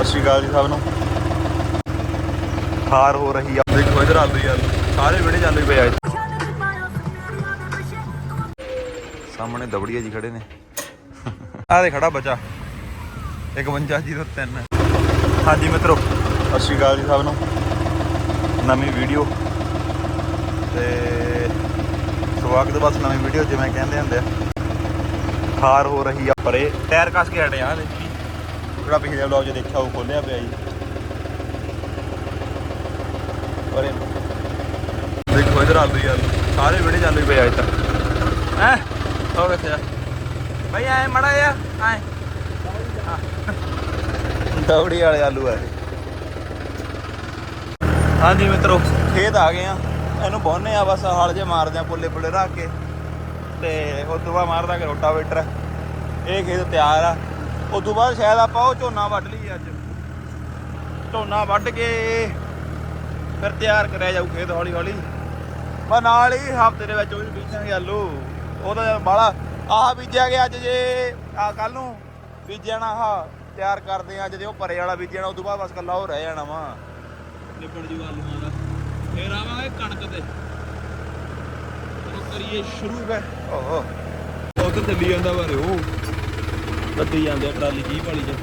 ਸਤਿ ਸ਼੍ਰੀ ਅਕਾਲ ਜੀ ਸਭ ਨੂੰ। ਹਾਰ ਹੋ ਰਹੀ ਆ। ਦੇਖੋ ਇਧਰ ਆਲੂ ਯਾਰ ਸਾਰੇ ਵਿੜੇ ਚਾਲੂ ਪਏ ਆ ਸਾਹਮਣੇ ਦਬੜੀਆ ਜੀ ਖੜੇ ਨੇ। ਆ ਦੇ ਖੜਾ ਬੱਚਾ। 5103 ਹਾਂਜੀ ਮਿੱਤਰੋ, ਸਤਿ ਸ਼੍ਰੀ ਅਕਾਲ ਜੀ ਸਭ ਨੂੰ। ਨਵੀਂ ਵੀਡੀਓ। ਤੇ ਸਵਾਗਤ ਬਸ ਨਵੀਂ ਵੀਡੀਓ ਜਿਵੇਂ ਕਹਿੰਦੇ ਹੁੰਦੇ ਆ। ਹਾਰ ਹੋ ਰਹੀ ਆ ਪਰੇ। ਟਾਇਰ ਕੱਸ ਕੇ ਹਟੇ ਆ ਦੇਖੀ ਜਿਹੜਾ ਪਿਛਲੇ ਵਲੌਗ 'ਚ ਦੇਖਿਆ ਉਹ ਖੋਲਿਆ ਪਿਆ ਜੀ। ਪਰੇ ਦੇਖੋ ਇਧਰ ਆਲੂ ਯਾਰ ਸਾਰੇ ਵਿੜੇ ਚਾਲੂ ਪਏ ਆ ਇੱਧਰ ਹੈ? ਹੋ ਕਿੱਥੇ ਆ? ਬਈ ਆਏ ਮੜਾ ਆ ਆਏ। ਦੌੜੀ ਵਾਲੇ ਆਲੂ ਆ। ਹਾਂਜੀ ਮਿੱਤਰੋ ਖੇਤ ਆ ਗਏ ਆ। ਇਹਨੂੰ ਬੋਨੇ ਆ ਬਸ ਹਲ ਜੇ ਮਾਰਦੇ ਆ ਪੁੱਲੇ ਪੁੱਲੇ ਰੱਖ ਕੇ। ਤੇ ਉਸ ਤੋਂ ਬਾਅਦ ਮਾਰਦਾ ਕਿ ਰੋਟਾਵੇਟਰ। ਇਹ ਖੇਤ ਤਿਆਰ ਆ। ਉਸ ਤੋਂ ਬਾਅਦ ਸ਼ਾਇਦ ਆਪਾਂ ਉਹ ਝੋਨਾ ਵੱਢ ਲਈ ਅੱਜ। ਝੋਨਾ ਵੱਢ ਕੇ ਫਿਰ ਤਿਆਰ ਕਰਿਆ ਜਾਊ ਖੇਤ ਹੌਲੀ ਹੌਲੀ। ਬਸ ਨਾਲ ਹੀ ਹਫ਼ਤੇ ਦੇ ਵਿੱਚ ਉਹ ਵੀ ਬੀਜਾਂਗੇ ਆਲੂ। ਉਹਦਾ ਬਾਲਾ ਆਹ ਬੀਜਿਆ ਗਿਆ ਅੱਜ ਜੇ ਆ ਕੱਲ ਨੂੰ ਬੀਜਣਾ ਆਹ ਤਿਆਰ ਕਰਦੇ ਆ ਅੱਜ ਜੇ ਉਹ ਪਰੇ ਵਾਲਾ ਬੀਜਣਾ ਉਸ ਤੋਂ ਬਾਅਦ ਬਸ ਕੱਲਾ ਉਹ ਰਹਿ ਜਾਣਾ ਵਾ। ਨਿਬੜ ਜੂ ਆਲੂਆਂ ਦਾ। ਫੇਰ ਆਵਾਂਗੇ ਕਣਕ ਤੇ। ਕਰੀਏ ਸ਼ੁਰੂ ਹੈ ਓਹੋ। ਉਧਰ ਚੱਲੀ ਜਾਂਦਾ ਬਾਰੇ ਉਹ ਕੱਢੀ ਜਾਂਦੇ ਆ ਟਰਾਲੀ ਕੀ ਵਾਲੀ ਚ।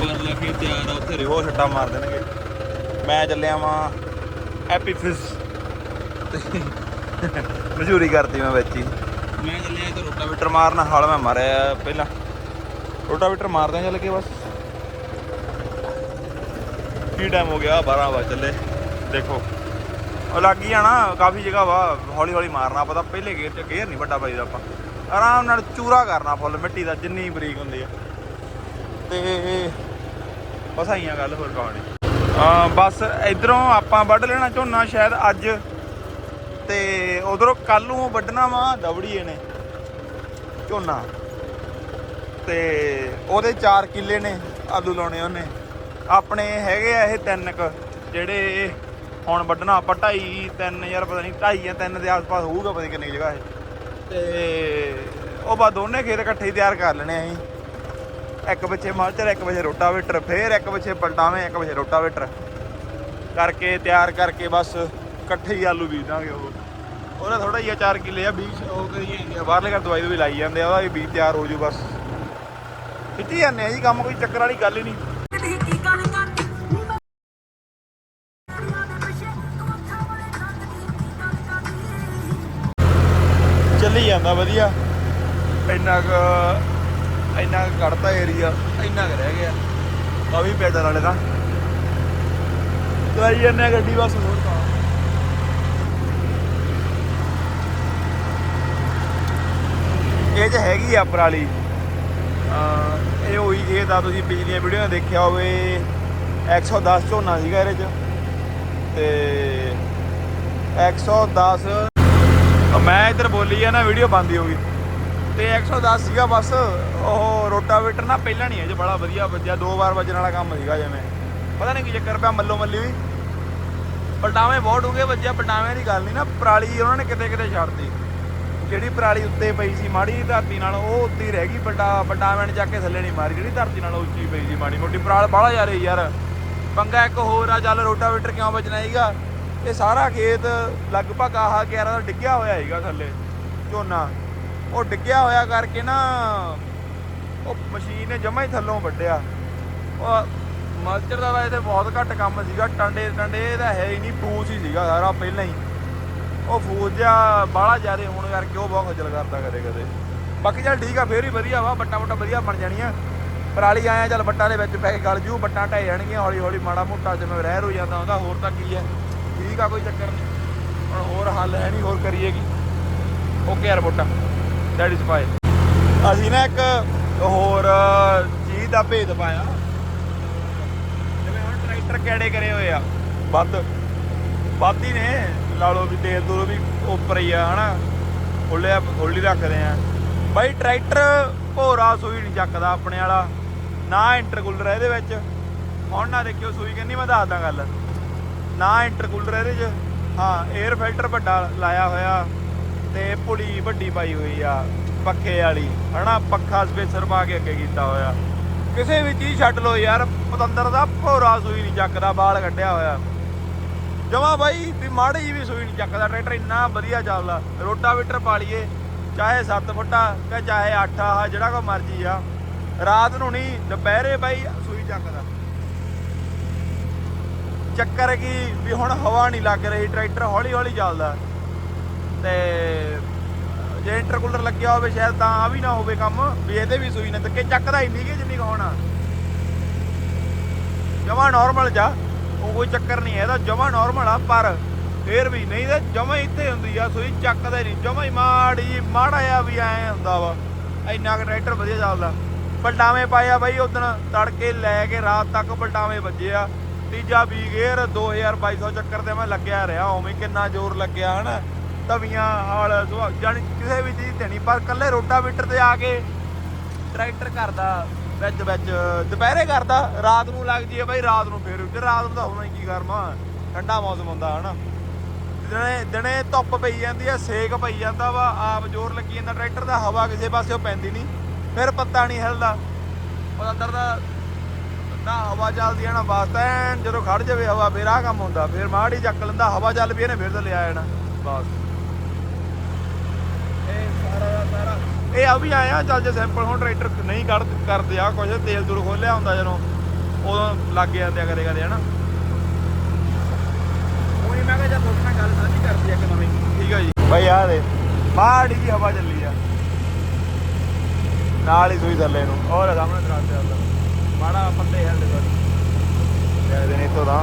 ਪਰ ਲਾ ਤਿਆਰ ਆ, ਉੱਥੇ ਰਿਓ ਛੱਟਾ ਮਾਰ ਦੇਣਗੇ। ਮੈਂ ਚੱਲਿਆ ਵਾਂ ਐਪੀਫਿਸ। ਮਜ਼ਦੂਰੀ ਕਰਤੀ ਮੈਂ ਵਿੱਚ ਹੀ। ਮੈਂ ਚੱਲਿਆ ਤੇ ਰੋਟਾਵੇਟਰ ਮਾਰਨਾ, ਹਾਲ ਮੈਂ ਮਾਰਿਆ ਪਹਿਲਾਂ। ਰੋਟਾਵੇਟਰ ਮਾਰਦੇ ਚੱਲ ਕੇ ਬਸ। ਕੀ ਟਾਈਮ ਹੋ ਗਿਆ? 12 ਵਜੇ ਚੱਲੇ। ਦੇਖੋ। ਉਹ ਲੱਗ ਹੀ ਜਾਣਾ, ਕਾਫੀ ਜਗ੍ਹਾ ਵਾ ਹੌਲੀ ਹੌਲੀ ਮਾਰਨਾ ਪਤਾ ਪਹਿਲੇ ਗੇਅਰ ਚ, ਗੇਅਰ ਨਹੀਂ ਵੱਡਾ ਪਾਈਦਾ ਆਪਾਂ। ਆਰਾਮ ਨਾਲ ਚੂਰਾ ਕਰਨਾ ਫੁੱਲ, ਮਿੱਟੀ ਦਾ ਜਿੰਨੀ ਬਰੀਕ ਹੁੰਦੀ ਆ। ਤੇ ਬਸ ਆਈਆਂ ਗੱਲ, ਹੋਰ ਕਹਾਣੀ ਆ? ਬਸ ਇਧਰੋਂ ਆਪਾਂ ਵੱਢ ਲੈਣਾ ਝੋਨਾ ਸ਼ਾਇਦ ਅੱਜ। ਤੇ ਉਧਰੋਂ ਕੱਲ ਨੂੰ ਵੱਢਣਾ ਵਾ ਦਵੜੀਏ ਨੇ, ਝੋਨਾ। ਤੇ ਉਹਦੇ 4 ਕਿੱਲੇ ਨੇ, ਆਲੂ ਲਾਉਣੇ ਉਹਨੇ। ਆਪਣੇ ਹੈਗੇ ਆ ਇਹ ਤਿੰਨ ਕ, ਜਿਹੜੇ ਹੁਣ ਵੱਢਣਾ ਆਪਾਂ ਢਾਈ, ਤਿੰਨ ਯਾਰ ਪਤਾ ਨਹੀਂ ਢਾਈ ਜਾਂ ਤਿੰਨ ਦੇ ਆਸ-ਪਾਸ ਹੋਊਗਾ ਪਤਾ ਨਹੀਂ ਕਿੰਨੀ ਜਗ੍ਹਾ ਇਹ। ਤੇ ਉਹ ਬਾ ਦੋਨੇ ਖੇਤ ਇਕੱਠੇ ਹੀ ਤਿਆਰ ਕਰ ਲੈਣੇ ਅਸੀਂ। ਇੱਕ ਪਿੱਛੇ ਮਲਚਰ ਇੱਕ ਪਿੱਛੇ ਰੋਟਾਵੇਟਰ, ਫੇਰ ਇੱਕ ਪਿੱਛੇ ਪਲਟਾਵੇਂ, ਇੱਕ ਪਿੱਛੇ ਰੋਟਾਵੇਟਰ। ਕਰਕੇ ਤਿਆਰ ਕਰਕੇ ਬਸ ਇਕੱਠੇ ਹੀ ਆਲੂ ਬੀਜ ਦਾਂਗੇ ਉਹ। ਉਹਦਾ ਥੋੜਾ ਜਿਹਾ 4 ਕਿੱਲੇ ਆ, ਬੀਜ ਉਹ ਕਰੀਏ ਬਾਹਰਲੇ ਘਰ ਦਵਾਈ ਵੀ ਲਾਈ ਜਾਂਦੇ ਆ, ਉਹਦਾ ਵੀ ਬੀਜ ਤਿਆਰ ਹੋ ਜੂ ਬਸ। ਖਿੱਚੀ ਜਾਂਦੇ ਆ ਜੀ, ਕੰਮ ਕੋਈ ਚੱਕਰ ਵਾਲੀ ਗੱਲ ਹੀ ਨਹੀਂ। ਚੱਲੀ ਜਾਂਦਾ ਵਧੀਆ। ਇੰਨਾ ਕੁ ਇੰਨਾ ਕੁ ਕੱਢਤਾ ਏਰੀਆ ਇੰਨਾ ਕੁ ਰਹਿ ਗਿਆ। ਆ ਵੀ ਪੈਦਲ ਵਾਲੇ ਦਾ। ਚਲਾਈ ਜਾਂਦੇ ਗੱਡੀ ਬਸ ਹੋਰ ਤਾਂ। ਇਹ ਚ ਹੈਗੀ ਆ ਪਰਾਲੀ। ਇਹ ਹੋਈ ਇਹ ਤਾਂ ਤੁਸੀਂ ਪਿਛਲੀਆਂ ਵੀਡੀਓ ਦੇਖਿਆ ਹੋਵੇ 110 ਝੋਨਾ ਸੀਗਾ ਇਹਦੇ ਚ। ਤੇ 110 ਮੈਂ ਇੱਧਰ ਬੋਲੀ ਆ ਨਾ ਵੀਡੀਓ ਬੰਦ ਹੋ ਗਈ। ਤੇ 110 ਸੀਗਾ ਬਸ, ਉਹ ਰੋਟਾਵੇਟਰ ਨਾ ਪਹਿਲਾਂ ਨਹੀਂ ਇਹ ਚ ਬੜਾ ਵਧੀਆ ਵੱਜਿਆ, ਦੋ ਵਾਰ ਵੱਜਣ ਵਾਲਾ ਕੰਮ ਸੀਗਾ ਜਿਵੇਂ ਪਤਾ ਨਹੀਂ ਕੀ ਚੱਕਰ ਪਿਆ, ਮੱਲੋ ਮੱਲੀ ਵੀ। ਪਲਟਾਵੇਂ ਬਹੁਤ ਡੂੰਘੇ ਵੱਜਿਆ ਪਲਟਾਵੇਂ ਦੀ ਗੱਲ ਨਹੀਂ ਨਾ, ਪਰਾਲੀ ਉਹਨਾਂ ਨੇ ਕਿਤੇ ਕਿਤੇ ਛੱਡਤੀ। ਜਿਹੜੀ ਪਰਾਲੀ ਉੱਤੇ ਪਈ ਸੀ, ਮਾੜੀ ਧਰਤੀ ਨਾਲ, ਉਹ ਉੱਤੇ ਰਹਿ ਗਈ, ਪਲਟਾ ਪਲਟਾਵੇਂ ਨੇ ਚੱਕ ਕੇ ਥੱਲੇ ਨਹੀਂ ਮਾਰੀ, ਜਿਹੜੀ ਧਰਤੀ ਨਾਲ ਉੱਚੀ ਪਈ ਸੀ, ਮਾੜੀ ਮੋਟੀ ਪਰਾਲ ਬਾਹਲਾ ਜਾ ਰਹੀ ਯਾਰ। ਪੰਗਾ ਇੱਕ ਹੋਰ ਆ, ਚੱਲ ਰੋਟਾਵੇਟਰ ਕਿਉਂ ਵੱਜਣਾ ਹੈਗਾ ਇਹ ਸਾਰਾ ਖੇਤ ਲਗਭਗ ਆਹ 11 ਦਾ ਡਿੱਗਿਆ ਹੋਇਆ ਹੈਗਾ ਥੱਲੇ, ਝੋਨਾ। ਉਹ ਡਿੱਗਿਆ ਹੋਇਆ ਕਰਕੇ ਨਾ ਉਹ ਮਸ਼ੀਨ ਨੇ ਜਮਾ ਹੀ ਥੱਲੋਂ ਵੱਢਿਆ। ਉਹ ਮਲਚਰ ਦਾ ਵੈਸੇ ਬਹੁਤ ਘੱਟ ਕੰਮ ਸੀਗਾ, ਟੰਡੇ ਟੰਡੇ ਦਾ ਹੈ ਹੀ ਨਹੀਂ, ਫੂਸ ਹੀ ਸੀਗਾ ਸਾਰਾ ਪਹਿਲਾਂ ਹੀ। ਉਹ ਫੂਸ ਜਿਹਾ ਬਾਹਲਾ ਜ਼ਿਆਦੇ ਹੋਣ ਕਰਕੇ ਉਹ ਬਹੁਤ ਖੱਜਲ ਕਰਦਾ ਕਦੇ ਕਦੇ। ਬਾਕੀ ਚੱਲ ਠੀਕ ਆ, ਫੇਰ ਹੀ ਵਧੀਆ ਵਾ ਬੱਟਾ ਬੱਟਾ ਵਧੀਆ ਬਣ ਜਾਣੀਆਂ। ਪਰਾਲੀ ਆਇਆ ਚੱਲ ਬੱਟਾਂ ਦੇ ਵਿੱਚ ਪੈ ਕੇ ਗਲ ਜੂ ਬੱਟਾਂ ਢਹਿ ਜਾਣਗੀਆਂ ਹੌਲੀ ਹੌਲੀ ਮਾੜਾ ਮੋਟਾ ਜਿਵੇਂ ਰਹਿਰ ਹੋ ਜਾਂਦਾ ਹੁੰਦਾ, ਹੋਰ ਤਾਂ ਕੀ ਹੈ। ਠੀਕ ਆ ਕੋਈ ਚੱਕਰ ਨਹੀਂ। ਹੁਣ ਹੋਰ ਹੱਲ ਹੈ ਨਹੀਂ, ਹੋਰ ਕਰੀਏ ਕੀ? ਓਕੇ ਯਾਰ ਬੋਟਾ ਦੈਟ ਇਜ਼ ਫਾਈਨ ਅਸੀਂ ਨਾ ਇੱਕ ਹੋਰ ਚੀਜ਼ ਦਾ ਭੇਦ ਪਾਇਆ। ਜਿਵੇਂ ਹੁਣ ਟਰੈਕਟਰ ਕਿਹੜੇ ਕਰੇ ਹੋਏ ਆ? ਵੱਧ। ਵੱਧ ਹੀ ਨੇ। ਲਾ ਲਓ ਵੀ ਤੇਲ ਦੂਰੋਂ ਵੀ ਉੱਪਰ ਹੀ ਆ, ਹਨਾ? ਖੁੱਲਿਆ ਖੋਲੀ ਰੱਖਦੇ ਆ। ਬਾਈ ਟਰੈਕਟਰ ਭੋਰਾ ਸੂਈ ਨਹੀਂ ਚੱਕਦਾ ਆਪਣੇ ਵਾਲਾ। ਨਾ ਇੰਟਰਕੂਲਰ ਇਹਦੇ ਵਿੱਚ। ਹੁਣ ਨਾ ਦੇਖਿਓ ਸੂਈ ਕਿੰਨੀ, ਮੈਂ ਦੱਸਦਾ ਗੱਲ। ਨਾ ਇੰਟਰਕੂਲਰ ਇਹਦੇ 'ਚ। ਹਾਂ 에ਅਰ ਫਿਲਟਰ ਵੱਡਾ ਲਾਇਆ ਹੋਇਆ ਤੇ ਪੁਲੀ ਵੱਡੀ ਪਾਈ ਹੋਈ ਆ, ਪੱਖੇ ਵਾਲੀ। ਹਨਾ, ਪੱਖਾ ਸਪੇਸਰ ਪਾ ਕੇ ਅੱਗੇ ਕੀਤਾ ਹੋਇਆ। ਕਿਸੇ ਵੀ ਚੀਜ਼ ਛੱਡ ਲੋ ਯਾਰ, ਪਤੰਦਰ ਦਾ ਭੋਰਾ ਸੂਈ ਨਹੀਂ ਚੱਕਦਾ ਬਾਲ ਕੱਢਿਆ ਹੋਇਆ। ਜਮਾ ਬਾਈ, ਵੀ ਮਾੜੀ ਜਿਹੀ ਵੀ ਸੂਈ ਨਹੀਂ ਚੱਕਦਾ, ਟਰੈਕਟਰ ਇੰਨਾ ਵਧੀਆ ਚੱਲਦਾ। ਰੋਟਾਵੇਟਰ ਪਾ ਲਈਏ, ਚਾਹੇ 7 ਫੁੱਟਾ ਕਿ ਚਾਹੇ 8 ਆ ਜਿਹੜਾ ਕੋ ਮਰਜ਼ੀ ਆ। ਰਾਤ ਨੂੰ ਨਹੀਂ, ਦੁਪਹਿਰੇ ਬਾਈ ਸੂਈ ਚੱਕਦਾ। ਚੱਕਰ ਕੀ ਵੀ ਹੁਣ ਹਵਾ ਨਹੀਂ ਲੱਗ ਰਹੀ, ਟਰੈਕਟਰ ਹੌਲੀ ਹੌਲੀ ਚੱਲਦਾ। ਤੇ ਜੇ ਇੰਟਰਕੂਲਰ ਲੱਗਿਆ ਹੋਵੇ ਸ਼ਾਇਦ ਤਾਂ ਆ ਵੀ ਨਾ ਹੋਵੇ ਕੰਮ, ਵੀ ਇਹਦੇ ਵੀ ਸੂਈ ਨਾ, ਤੇ ਚੱਕਦਾ ਹੀ ਨਹੀਂ ਕਿ ਜਿੰਨੀ ਕੁ ਹੋਣਾ। ਜਮਾ ਨਾਰਮਲ ਜਾ, ਉਹ ਕੋਈ ਚੱਕਰ ਨਹੀਂ ਹੈ ਇਹਦਾ ਜਮਾ ਨਾਰਮਲ ਆ, ਪਰ ਫੇਰ ਵੀ ਨਹੀਂ ਤਾਂ ਜਮਾ ਇੱਥੇ ਹੁੰਦੀ ਆ ਸੂਈ, ਚੱਕਦਾ ਹੀ ਨਹੀਂ, ਜਮਾ ਹੀ ਮਾੜੀ ਮਾੜਾ ਆ ਵੀ ਐ ਹੁੰਦਾ ਵਾ। ਇੰਨਾ ਕੁ ਟਰੈਕਟਰ ਵਧੀਆ ਚੱਲਦਾ। ਪਲਟਾਵੇਂ ਪਾਇਆ ਬਾਈ, ਉਦੋਂ ਤੜਕੇ ਲੈ ਕੇ ਰਾਤ ਤੱਕ ਪਲਟਾਵੇਂ ਵੱਜੇ ਆ। ਤੀਜਾ ਵੀ ਗੇਅਰ 2200 ਚੱਕਰ ਤੇ ਮੈਂ ਲੱਗਿਆ ਰਿਹਾ, ਉਵੇਂ ਕਿੰਨਾ ਜ਼ੋਰ ਲੱਗਿਆ, ਹਨਾ? ਤਵੀਆਂ ਹਾਲ ਸੁਭਾਅ- ਕਿਸੇ ਵੀ ਚੀਜ਼ ਤੇ ਨਹੀਂ, ਪਰ ਕੱਲੇ ਰੋਟਾਵੇਟਰ ਤੇ ਆ ਕੇ ਟਰੈਕਟਰ ਕਰਦਾ, ਵਿੱਚ ਵਿੱਚ, ਦੁਪਹਿਰੇ ਕਰਦਾ, ਰਾਤ ਨੂੰ ਲੱਗ ਜੀਏ ਬਾਈ, ਰਾਤ ਨੂੰ ਫੇਰ ਤੇ ਰਾਤ ਨੂੰ ਤਾਂ ਹੋਣਾ ਕੀ ਕਰਮਾ ਠੰਡਾ ਮੌਸਮ ਹੁੰਦਾ, ਹਨਾ? ਦਿਨੇ ਦਿਨੇ ਧੁੱਪ ਪਈ ਜਾਂਦੀ ਆ, ਸੇਕ ਪਈ ਜਾਂਦਾ ਵਾ, ਆਪ ਜ਼ੋਰ ਲੱਗੀ ਜਾਂਦਾ, ਟਰੈਕਟਰ ਦਾ ਹਵਾ ਕਿਸੇ ਪਾਸਿਓਂ ਪੈਂਦੀ ਨਹੀਂ, ਫਿਰ ਪੱਤਾ ਨਹੀਂ ਹਿਲਦਾ ਉਹ ਅੰਦਰ ਦਾ ਨਾ ਹਵਾ ਚੱਲਦੀ ਆ ਨਾ ਬਸ ਐਨ ਜਦੋਂ ਖੜ ਜਾਵੇ ਹਵਾ ਫੇਰ ਆ ਕੰਮ ਹੁੰਦਾ ਫੇਰ ਮਾੜੀ ਚੱਕ ਲੈਂਦਾ ਹਵਾ ਚੱਲ ਪਈ ਇਹਨੇ ਫੇਰ ਤਾਂ ਲਿਆ ਜਾਣਾ ਬਸ। ਇਹ ਸਾਰਾ ਦਾ ਸਾਰਾ। ਇਹ ਆ ਵੀ ਆਇਆ ਚੱਲ ਜੇ ਸੈਂਪਲ ਹੁਣ ਟਰੈਕਟਰ ਨਹੀਂ ਕੱਢ ਕਰਦੇ ਆ ਕੁਝ ਤੇਲ ਦੂਰ ਖੋਲਿਆ ਹੁੰਦਾ ਜਦੋਂ ਉਦੋਂ ਲੱਗ ਜਾਂਦੇ ਆ ਕਦੇ ਕਦੇ ਹਨਾ। ਉਹੀ ਮੈਂ ਕਿਹਾ ਤੁਹਾਡੇ ਨਾਲ ਗੱਲ ਸਾਂਝੀ ਕਰਦੀ ਆ ਨਵੀਂ। ਠੀਕ ਆ ਜੀ। ਬਾਈ ਆ ਦੇ ਮਾੜੀ ਜੀ ਹਵਾ ਚੱਲੀ ਆ। ਨਾਲ ਹੀ ਸੂਈ ਥੱਲੇ ਨੂੰ ਔਰ ਸਾਹਮਣੇ ਦਰਾਤੇ ਆਉਂਦਾ ਮਾੜਾ ਪੱਤੇ ਹਿਲਦੇ ਬਸ ਦੇਖਦੇ ਨਹੀਂ ਤੋਂ ਤਾਂ।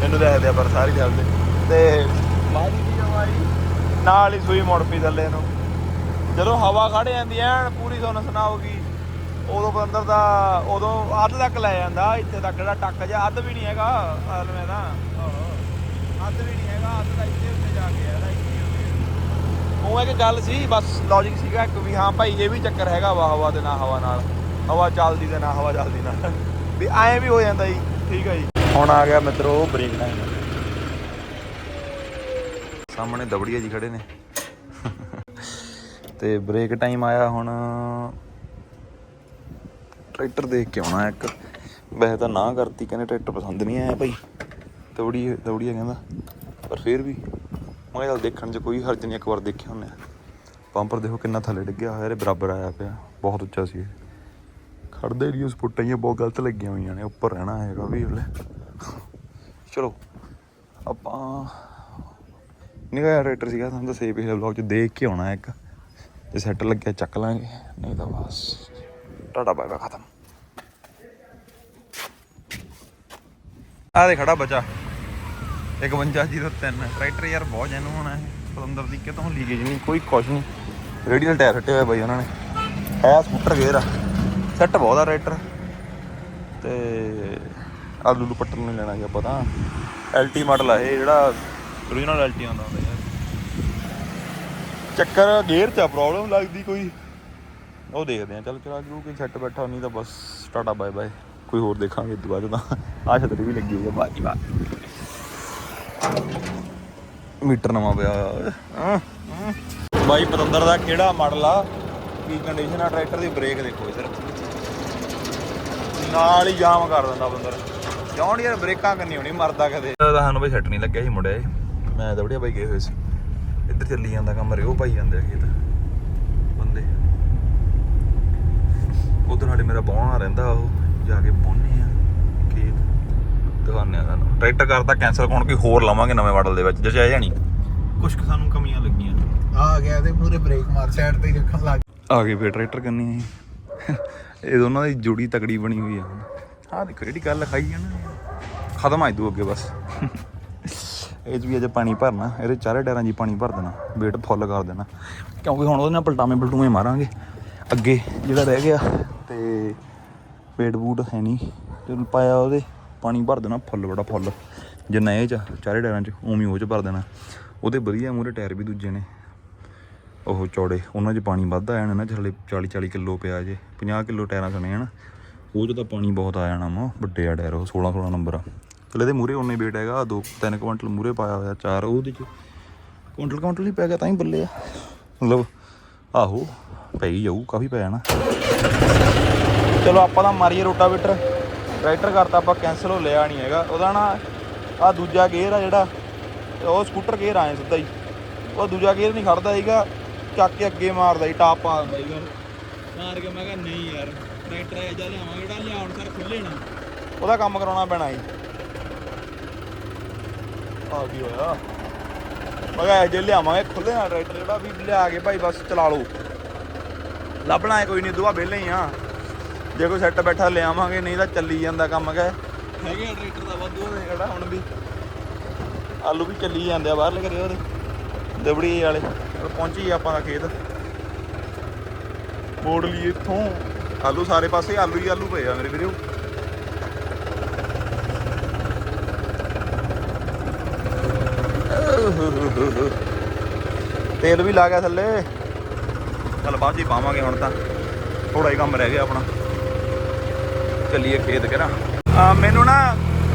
ਮੈਨੂੰ ਦੇਖਦੇ ਆ ਪਰ ਸਾਰੀ ਚੱਲਦੇ। ਤੇ ਮਾੜੀ ਜੀ ਹਵਾਈ। ਨਾਲ ਹੀ ਸੂਈ ਮੁੜ ਪਈ ਥੱਲੇ ਨੂੰ। ਜਦੋਂ ਹਵਾ ਖੜ ਜਾਂਦੀ ਐ ਪੂਰੀ ਸੁਣ ਸੁਣਾਉਗੀ ਉਦੋਂ ਬੰਦਰ ਦਾ ਉਦੋਂ ਅੱਧ ਤੱਕ ਲੈ ਜਾਂਦਾ ਇੱਥੇ ਤੱਕ ਜਿਹੜਾ ਟੱਕ ਜਾ ਅੱਧ ਵੀ ਨਹੀਂ ਹੈਗਾ ਹਲਵੇਂ ਦਾ। ਅੱਧ ਵੀ ਨਹੀਂ ਹੈਗਾ ਅੱਧ ਤਾਂ ਇੱਥੇ ਉੱਤੇ ਜਾ ਕੇ ਆਦਾ ਹੀ। ਉਹ ਇੱਕ ਗੱਲ ਸੀ ਬਸ ਲੌਜੀਕ ਸੀਗਾ ਕਿ ਵੀ ਹਾਂ ਭਾਈ ਇਹ ਵੀ ਚੱਕਰ ਹੈਗਾ ਵਾ ਹਵਾ ਦੇ ਨਾ ਹਵਾ ਨਾਲ। ਹਵਾ ਚੱਲਦੀ ਤੇ ਨਾ ਹਵਾ ਚੱਲਦੀ ਨਾ ਵੀ ਐਂ ਵੀ ਹੋ ਜਾਂਦਾ ਜੀ, ਠੀਕ ਹੈ ਜੀ। ਹੁਣ ਆ ਗਿਆ ਮਿੱਤਰੋ ਬ੍ਰੇਕ ਟਾਈਮ ਸਾਹਮਣੇ ਦਬੜੀਆ ਜੀ ਖੜੇ ਨੇ। ਤੇ ਬ੍ਰੇਕ ਟਾਈਮ ਆਇਆ ਹੁਣ। ਟਰੈਕਟਰ ਦੇਖ ਕੇ ਆਉਣਾ ਇੱਕ। ਵੈਸੇ ਤਾਂ ਨਾ ਕਰਤੀ, ਕਹਿੰਦੇ ਟਰੈਕਟਰ ਪਸੰਦ ਨਹੀਂ ਆਇਆ ਭਾਈ। ਦੌੜੀ ਦੌੜੀਆ ਕਹਿੰਦਾ। ਪਰ ਫਿਰ ਵੀ, ਮੈਂ ਕਿਹਾ ਚੱਲ ਦੇਖਣ 'ਚ ਕੋਈ ਹਰਜ ਨਹੀਂ, ਇੱਕ ਵਾਰ ਦੇਖਿਆ ਹੁੰਨੇ ਪੰਪਰ ਦੇਖੋ ਕਿੰਨਾ ਥੱਲੇ ਡਿੱਗਿਆ ਹੋਇਆ, ਇਹਦੇ ਬਰਾਬਰ ਆਇਆ ਪਿਆ। ਬਹੁਤ ਉੱਚਾ ਸੀ ਖੜਦੇ ਨਹੀਂ, ਉਸ ਪੁੱਟਾਂ ਹੀ ਬਹੁਤ ਗਲਤ ਲੱਗੀਆਂ ਹੋਈਆਂ ਨੇ, ਉੱਪਰ ਰਹਿਣਾ ਹੈਗਾ ਵੀ ਹਲੇ। ਚਲੋ, ਆਪਾਂ ਨਿਗਾਹ ਟਰੈਕਟਰ ਸੀਗਾ ਤੁਹਾਨੂੰ ਦੱਸੇ ਪਿਛਲੇ ਵਲੌਗ 'ਚ ਦੇਖ ਕੇ ਆਉਣਾ ਇੱਕ। ਜੇ ਸੈੱਟ ਲੱਗਿਆ ਚੱਕ ਲਾਂਗੇ, ਨਹੀਂ ਤਾਂ ਬਸ। ਟਾਟਾ ਬਾਏ ਬਾਏ ਖਤਮ। ਆ ਦੇ ਖੜਾ ਬੱਚਾ। 5103 ਟਰੈਕਟਰ ਯਾਰ ਬਹੁਤ ਜੈਨੂ ਹੋਣਾ ਹੈ ਪਤੰਦਰ ਦੀ ਕਿਤੋਂ ਲੀਕੇਜ ਨਹੀਂ, ਕੋਈ ਕੁਛ ਨਹੀਂ। ਰੇਡੀਅਲ ਟਾਇਰ ਹੱਟੇ ਹੋਇਆ ਬਾਈ ਉਹਨਾਂ ਨੇ। ਹੈ ਸਕੂਟਰ ਗੇਅਰ ਆ। ਸੈੱਟ ਬਹੁਤ ਆ ਟਰੈਕਟਰ ਤੇ ਆਲੂ ਨੂੰ ਪੱਟਣ ਨਹੀਂ ਲੈਣਾ ਜੀ ਆਪਾਂ ਤਾਂ। ਐਲਟੀ ਮਾਡਲ ਆ ਇਹ ਜਿਹੜਾ origignal ਐਲਟੀ ਆਉਂਦਾ ਹੁੰਦਾ ਯਾਰ। ਚੱਕਰ ਗੇਅਰ 'ਚ ਪ੍ਰੋਬਲਮ ਲੱਗਦੀ ਕੋਈ। ਉਹ ਦੇਖਦੇ ਆ, ਚੱਲ ਚਲਾ ਜੂ ਕਿ ਸੈੱਟ ਬੈਠਾ, ਨਹੀਂ ਤਾਂ ਬਸ ਟਾਟਾ ਬਾਏ ਬਾਏ। ਕੋਈ ਹੋਰ ਦੇਖਾਂਗੇ ਇਸ ਤੋਂ ਬਾਅਦ ਤਾਂ। ਆ ਛਤਰੀ ਵੀ ਲੱਗੀ ਹੋਈ ਆ, ਬਾਜੀ ਬਾ ਮੀਟਰ ਨਵਾਂ ਪਿਆ। ਹੋਇਆ ਹਾਂ। ਬਾਈ ਪਤੰਦਰ ਦਾ ਕਿਹੜਾ ਮਾਡਲ ਆ? ਕੀ ਕੰਡੀਸ਼ਨ ਆ? ਟਰੈਕਟਰ ਦੀ ਬ੍ਰੇਕ ਦੇਖੋ ਇਧਰ ਨਾਲ ਹੀ ਜਾਮ ਕਰ ਦਿੰਦਾ ਬੰਦਰ ਜੌਣ ਯਾਰ ਬ੍ਰੇਕਾਂ ਕਰਨੀ ਹੋਣੀ ਮਰਦਾ ਕਦੇ। ਤਾਂ ਸਾਨੂੰ ਬਈ ਸੈੱਟ ਨਹੀਂ ਲੱਗਿਆ ਸੀ ਮੁੰਡਿਆ ਇਹ। ਮੈਂ ਦੌੜਿਆ ਬਾਈ ਗਏ ਹੋਏ ਸੀ। ਇੱਧਰ ਚੱਲੀ ਜਾਂਦਾ ਕੰਮ ਰਿਓ ਪਾਈ ਜਾਂਦੇ ਆ ਖੇਤ। ਬੰਦੇ। ਉਧਰ ਸਾਡੇ ਮੇਰਾ ਬਾਹਣਾ ਰਹਿੰਦਾ ਉਹ ਜਾ ਕੇ ਪਾਉਣੇ ਆ ਖੇਤ। ਦਿਖਾਉਂਦੇ ਆ ਤੁਹਾਨੂੰ। ਟਰੈਕਟਰ ਕਰਦਾ ਕੈਂਸਲ ਕੋਣ ਕੋਈ ਹੋਰ ਲਵਾਂਗੇ ਨਵੇਂ ਮਾਡਲ ਦੇ ਵਿੱਚ। ਜੇ ਚਾਹੇ ਜਾਣੀ ਕੁਝ ਕੁ ਸਾਨੂੰ ਕਮੀਆਂ ਲੱਗੀਆਂ। ਆ ਗਿਆ ਤੇ ਪੂਰੇ ਬ੍ਰੇਕ ਮਾਰ ਸਾਈਡ ਤੇ ਰੱਖਣ ਲੱਗ ਆ ਗਏ ਫੇਰ ਟਰੈਕਟਰ ਕਰਨੀ ਹੈ। ਇਹ ਦੋਨਾਂ ਦੀ ਜੋੜੀ ਤਕੜੀ ਬਣੀ ਹੋਈ ਆ। ਆਹ ਦੇਖੋ ਜਿਹੜੀ ਗੱਲ ਲਿਖਾਈ ਹੈ ਨਾ ਖਤਮ ਆ ਇਦੂ ਅੱਗੇ ਬਸ। ਇਹ 'ਚ ਵੀ ਅਜੇ ਪਾਣੀ ਭਰਨਾ ਇਹਦੇ ਚਾਰੇ ਟਾਇਰਾਂ 'ਚ ਹੀ ਪਾਣੀ ਭਰ ਦੇਣਾ ਵੇਟ ਫੁੱਲ ਕਰ ਦੇਣਾ। ਕਿਉਂਕਿ ਹੁਣ ਉਹਦੇ ਨਾਲ ਪਲਟਾਵੇਂ ਪਲਟੂਵੇਂ ਮਾਰਾਂਗੇ। ਅੱਗੇ ਜਿਹੜਾ ਰਹਿ ਗਿਆ ਤੇ ਵੇਟ ਬੂਟ ਹੈ ਨਹੀਂ। ਜਦੋਂ ਪਾਇਆ ਉਹਦੇ ਪਾਣੀ ਭਰ ਦੇਣਾ ਫੁੱਲ ਬੜਾ ਫੁੱਲ ਜਿੰਨਾ ਇਹ 'ਚ ਆ, ਚਾਰੇ ਟਾਇਰਾਂ 'ਚ ਉਵੇਂ ਉਹ 'ਚ ਭਰ ਦੇਣਾ। ਉਹਦੇ ਵਧੀਆ ਮੂਰੇ ਟਾਇਰ ਵੀ ਦੂਜੇ ਨੇ। ਉਹ ਚੌੜੇ, ਉਹਨਾਂ 'ਚ ਪਾਣੀ ਵੱਧ ਆ ਜਾਣਾ ਨਾ ਥੱਲੇ 40 40 ਕਿਲੋ ਪਿਆ ਜੇ 50 ਕਿਲੋ ਟਾਇਰਾਂ ਸਣੇ ਹਨ ਉਹ 'ਚ ਤਾਂ ਪਾਣੀ ਬਹੁਤ ਆ ਜਾਣਾ ਵਾ ਵੱਡੇ ਆ ਟਾਇਰ ਉਹ 16 16 ਨੰਬਰ। ਆ ਚਲ ਦੇ ਮੂਰੇ ਉਹਨੇ ਵੇਟ ਹੈਗਾ 2 3 ਕੁਇੰਟਲ ਮੂਰੇ ਪਾਇਆ ਹੋਇਆ ਚਾਰ, ਉਹਦੇ 'ਚ ਕੁਇੰਟਲ ਕੁਇੰਟਲ ਹੀ ਪੈ ਗਿਆ, ਤਾਂ ਹੀ ਬੱਲੇ ਆ। ਮਤਲਬ ਆਹੋ, ਪੈ ਜਾਊ, ਕਾਫੀ ਪੈ ਜਾਣਾ। ਚਲੋ ਆਪਾਂ ਤਾਂ ਮਾਰੀਏ ਰੋਟਾਵੇਟਰ, ਟਰੈਕਟਰ ਕਰਤਾ ਆਪਾਂ ਕੈਨਸਲ ਹੋ ਲਿਆ ਨਹੀਂ ਹੈਗਾ। ਉਹਦਾ ਨਾ ਆ ਦੂਜਾ ਗੇਅਰ ਆ ਜਿਹੜਾ, ਉਹ ਸਕੂਟਰ ਗੇਅਰ ਆਏ ਸਿੱਧਾ ਹੀ। ਉਹ ਦੂਜਾ ਗੇਅਰ ਨਹੀਂ ਖੜਦਾ ਹੈਗਾ ਚੱਕ ਕੇ ਅੱਗੇ ਮਾਰਦਾ ਹੀ ਟਾਪ ਪਾ ਦਿੰਦਾ ਗੱਲ ਮਾਰ ਕੇ ਮੈਂ ਕਿਹਾ ਨਹੀਂ ਯਾਰ ਟਰੈਕਟਰ ਇਹ ਜਾ ਲਿਆਵਾਂ ਜਿਹੜਾ ਲਿਆਉਣ ਸਰ ਖੁੱਲੇ ਨਾ। ਉਹਦਾ ਕੰਮ ਕਰਾਉਣਾ ਪੈਣਾ ਸੀ ਆ ਕੀ ਹੋਇਆ? ਮੈਂ ਕਿਹਾ ਜੇ ਲਿਆਵਾਂਗੇ ਖੁੱਲੇ ਨਾਲ ਟਰੈਕਟਰ ਜਿਹੜਾ ਵੀ ਲਿਆ ਕੇ ਭਾਈ ਬਸ ਚਲਾ ਲਓ। ਲੱਭਣਾ ਹੈ ਕੋਈ ਨਹੀਂ ਦੁਆ ਵਿਹਲੇ ਹੀ ਆ। ਜੇ ਕੋਈ ਸੈੱਟ ਬੈਠਾ ਲਿਆਵਾਂਗੇ ਨਹੀਂ ਤਾਂ ਚੱਲੀ ਜਾਂਦਾ ਕੰਮ ਕਹੇ। ਹੈਗੇ ਆ ਟਰੈਕਟਰ ਦਾ ਵਾਧੂ ਉਹਦੇ ਕਿਹੜਾ ਹੁਣ ਵੀ। ਆਲੂ ਵੀ ਚੱਲੀ ਜਾਂਦੇ ਆ ਬਾਹਰਲੇ ਘਰੇ ਉਹਦੇ। ਦਬੜੀ ਵਾਲੇ। ਚਲ ਪਹੁੰਚੀ ਆਪਾਂ ਦਾ ਖੇਤ। ਮੋੜ ਲਈ ਇੱਥੋਂ। ਆਲੂ ਸਾਰੇ ਪਾਸੇ ਆਲੂ ਹੀ ਆਲੂ ਪਏ ਆ ਮੇਰੇ ਵੀਰੋ। ਤੇਲ ਵੀ ਲਾ ਗਿਆ ਥੱਲੇ। ਚਲ ਬਾਅਦ 'ਚ ਹੀ ਪਾਵਾਂਗੇ ਹੁਣ ਤਾਂ। ਥੋੜਾ ਹੀ ਕੰਮ ਰਹਿ ਗਿਆ ਆਪਣਾ। ਚੱਲੀਏ ਖੇਤ ਕਿਹੜਾ। ਮੈਨੂੰ ਨਾ